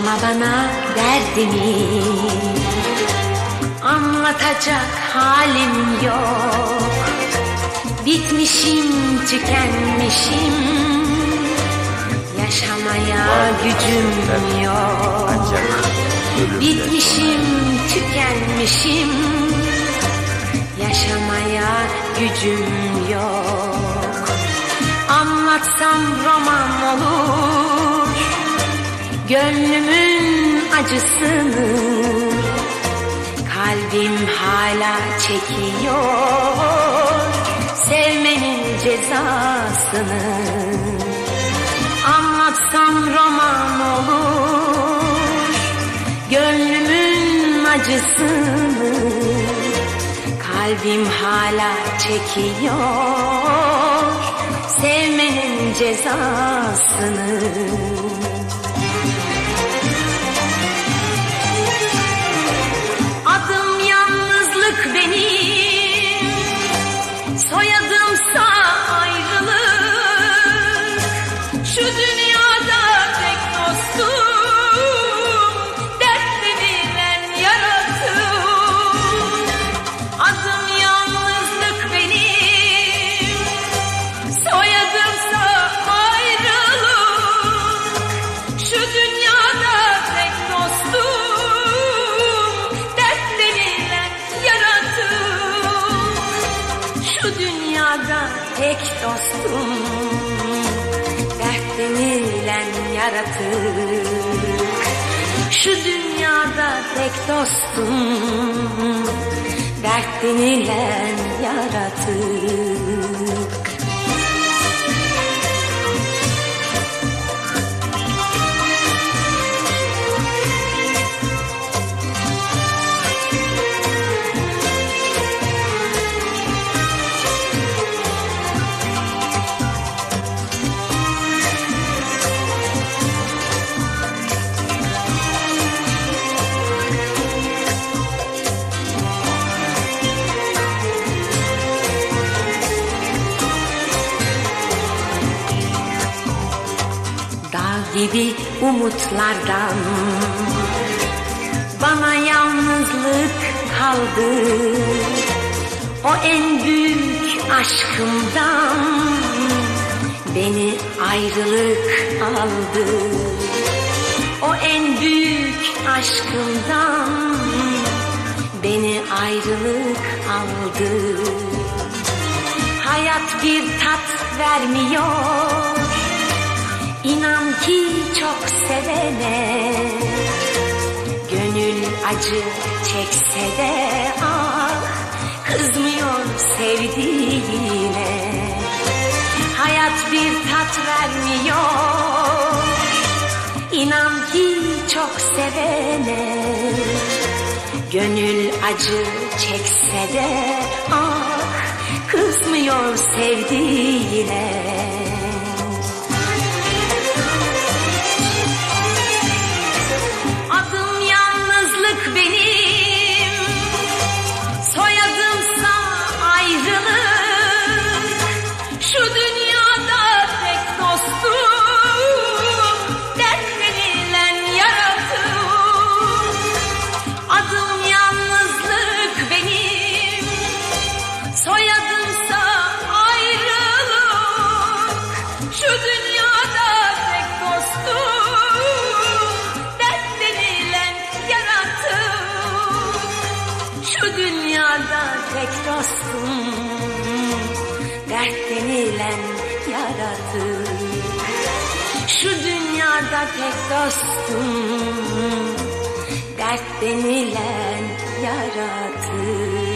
Sorma bana derdimi Anlatacak halim yok. Bitmişim, tükenmişim Yaşamaya gücüm yok. Bitmişim, tükenmişim Yaşamaya gücüm yok. Anlatsam roman olur Gönlümün acısını Kalbim hala çekiyor. Sevmenin cezasını Anlatsam roman olur. Gönlümün acısını Kalbim hala çekiyor. Sevmenin cezasını Şu dünyada tek dostum. Dert denilen yaratık Şu dünyada tek dostum. Dert denilen yaratık gibi umutlardan. Bana yalnızlık kaldı. O en büyük aşkımdan Beni ayrılık aldı. O en büyük aşkımdan Beni ayrılık aldı. Hayat bir tat vermiyor İnan ki çok sevene Gönül acı çekse de ah Kızmıyor sevdiğine. Hayat bir tat vermiyor. İnan ki çok sevene Gönül acı çekse de ah Kızmıyor sevdiğine Şu Dert denilen yaratık Şu dünyada tek dostum Dert denilen yaratık